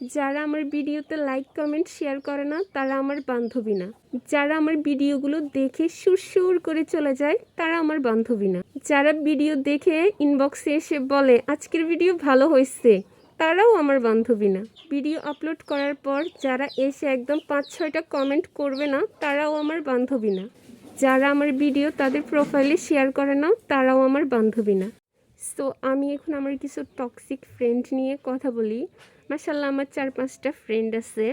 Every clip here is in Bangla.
যারা আমার ভিডিওতে লাইক কমেন্ট শেয়ার করে না, তারা আমার বান্ধবী না। যারা আমার ভিডিওগুলো দেখে সুরসুর করে চলে যায়, তারা আমার বান্ধবী না। যারা ভিডিও দেখে ইনবক্সে এসে বলে, আজকের ভিডিও ভালো হয়েছে, তারাও আমার বান্ধবী না। ভিডিও আপলোড করার পর যারা এসে একদম পাঁচ ছয়টা কমেন্ট করবে না, তারাও আমার বান্ধবী না। যারা আমার ভিডিও তাদের প্রোফাইলে শেয়ার করে না, তারাও আমার বান্ধবী না। সো আমি এখন আমার কিছু টক্সিক ফ্রেন্ড নিয়ে কথা বলি। মাসাল্লাহ আমার চার পাঁচটা ফ্রেন্ড আছে।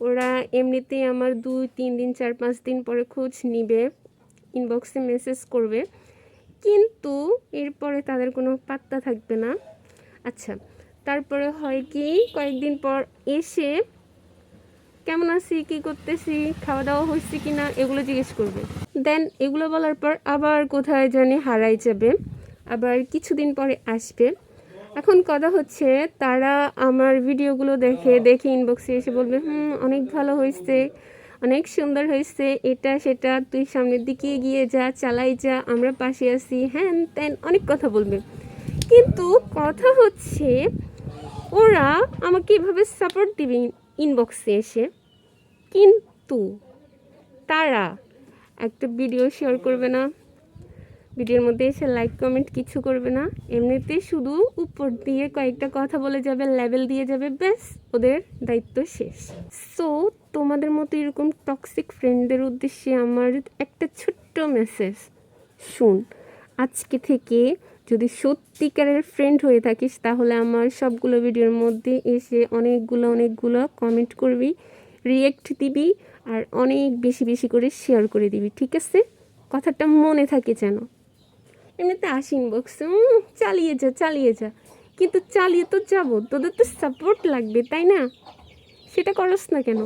ওরা এমনিতেই আমার দুই, তিন দিন, চার পাঁচ দিন পরে খোঁজ নিবে ইনবক্সে মেসেজ করবে। কিন্তু এরপরে তাদের কোনো পাত্তা থাকবে না। আচ্ছা তারপরে হয় কি, কয়েকদিন পর এসে, কেমন আছি? কি করতেছি? খাওয়া দাওয়া হয়েছে কি না এগুলো জিজ্ঞেস করবে। দেন এগুলো বলার পর আবার কোথায় জানি হারাই যাবে। আবার কিছুদিন পরে আসবে। এখন কথা হচ্ছে, তারা আমার ভিডিওগুলো দেখে দেখে ইনবক্সে এসে বলবে, হুম, অনেক ভালো হয়েছে, অনেক সুন্দর হয়েছে, এটা, সেটা, তুই সামনের দিকে এগিয়ে যা, চালাই যা, আমরা পাশে আছি। হ্যান ত্যান, অনেক কথা বলবে। কিন্তু কথা হচ্ছে, ওরা আমাকে এভাবে সাপোর্ট দিবে ইনবক্সে এসে। কিন্তু তারা একটা ভিডিও শেয়ার করবে না। ভিডিওর মধ্যে এসে লাইক কমেন্ট কিছু করবে না। এমনিতে শুধু উপর দিয়ে কয়েকটা কথা বলে যাবে লেভেল দিয়ে যাবে, ব্যাস, ওদের দায়িত্ব শেষ। সো তোমাদের মতো এরকম টক্সিক ফ্রেন্ডদের উদ্দেশ্যে আমার একটা ছোট্ট মেসেজ শুন। আজকে থেকে যদি সত্যিকারের ফ্রেন্ড হয়ে থাকিস, তাহলে আমার সবগুলো ভিডিওর মধ্যে এসে অনেকগুলো অনেকগুলো কমেন্ট করবি রিয়েক্ট দিবি, আর অনেক বেশি বেশি করে শেয়ার করে দিবি, ঠিক আছে? কথাটা মনে থাকে যেন। এমনিতে আসি ইনবক্সে চালিয়ে যা চালিয়ে যা। কিন্তু চালিয়ে তো যাব। তোদের তো সাপোর্ট লাগবে, তাই না? সেটা করস না কেন?